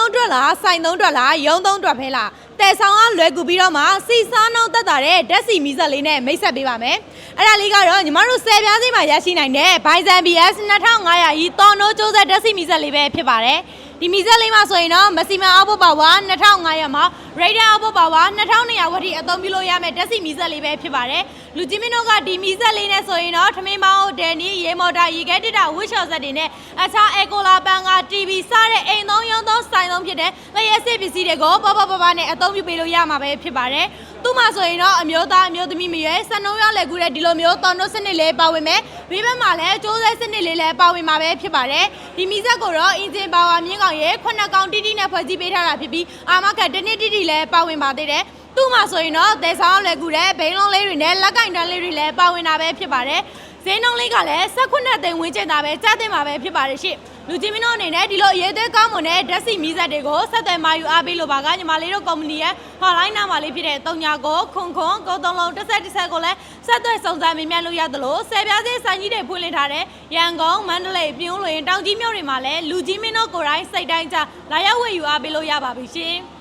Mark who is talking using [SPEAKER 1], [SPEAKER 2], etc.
[SPEAKER 1] သုံးတွက်လားဆိုင်သုံးတွက်လားရုံသုံးတွက်ဖဲလားတဲဆောင်ကလွယ်ကူပြီးတော့မှစီစားနှုံးတက်တာတဲ့ဓာတ်စီမီဇက်လေးနဲ့မိတ်ဆက်ပေးပါမယ်အဲ့ဒါလေးကတော့ညီမတို့10ပြားစိမှာရရှိနိုင်တဲ့ဘိုင်ဇန် BS 2500ကြီးတော်နိုးကျိုးဆက်ဓာတ်စီမီဇက်လေးပဲဖြစ်ပါတယ်ဒီမီဇက်လေးမှာဆိုရင်တော့မစီမံအောက်ဖို့ပါဝါ2500မှာ Raider အောက်ဖို့ပါဝါ2200ဝတ်ထိအသုံးပြုလို့ရမယ်ဓာတ်စီမီဇက်လေးပဲဖြစ်ပါတယ်လူကြီးမင်းတို့ကဒီမီဇက်လေးနဲ့ဆိုရင်တော့ထမင်းမောင်းဒန်နီရေမော်တာရေခဲတစ်တာဝစ်ချော်ဆက်တွေနဲ့အခြားအကိုလာပန်က TV စတဲ့အိမ်သုံးရုံသုံး ဆိုင်သုံးဖြစ်တဲ့လျှက်စစ်ပစ္စည်းတွေကိုပပပပနဲ့အသုံးပြုပေးလို့ရမှာပဲဖြစ်ပါတယ်သူ့မှာဆိုရင်တော့အမျိုးသားအမျိုးသမီးမရွေးစနှုံးရလက်ကူတဲ့ဒီလိုမျိုးတော်နိုးစနစ်လေးပါဝင်မယ်ဘေးဘက်မှာလည်းကျိုးဆဲစနစ်လေးလည်းပါဝင်မှာပဲဖြစ်ပါတယ်ဒီမီဇက်ကိုတော့အင်ဂျင်ပါဝါမြင့်ကောင်ရဲ့ခုနှစ်ကောင်တိတိနဲ့ဖွဲ့စည်းပေးထားတာဖြစ်ပြီးအာမခက်တစ်နှစ်တိတိလည်းပါဝင်ပါသေးတယ်သူ့မှာဆိုရင်တော့ဒေဆောင်လက်ကူတဲ့ဘိန်းလုံးလေးတွေနဲ့လက်ကင်တန်းလေးတွေလည်းပါဝင်တာပဲဖြစ်ပါတယ်ဈေးနှုန်းလေးကလည်း18သိန်းဝန်းကျင်သာပဲကြားတင်မှာပဲဖြစ်ပါတယ်ရှင့် လူကြီးမင်းတို့အနေနဲ့ဒီလိုအရေးသွေးကောင်းမွန်တဲ့ဓာတ်စီမီဇက်တွေကိုဆက်သွယ်မာယူအားပေးလို့ပါကညီမလေးတို့ကုမ္ပဏီရဲ့ hotline နံပါတ်လေးဖြစ်တဲ့39ကိုခွန်ခွန်ကိုသုံးလုံးတစ်ဆက်တစ်ဆက်ကိုလည်းဆက်သွယ်စုံစမ်းမေးမြန်းလို့ရသလိုဆယ်ပြားစေးဆိုင်ကြီးတွေဖွင့်လှစ်ထားတဲ့ရန်ကုန်မန္တလေးပြုံးလွင်တောင်ကြီးမြို့တွေမှာလည်းလူကြီးမင်းတို့ကိုယ်တိုင်စိတ်တိုင်းကြလာရောက်ဝယ်ယူအားပေးလို့ရပါပြီရှင်။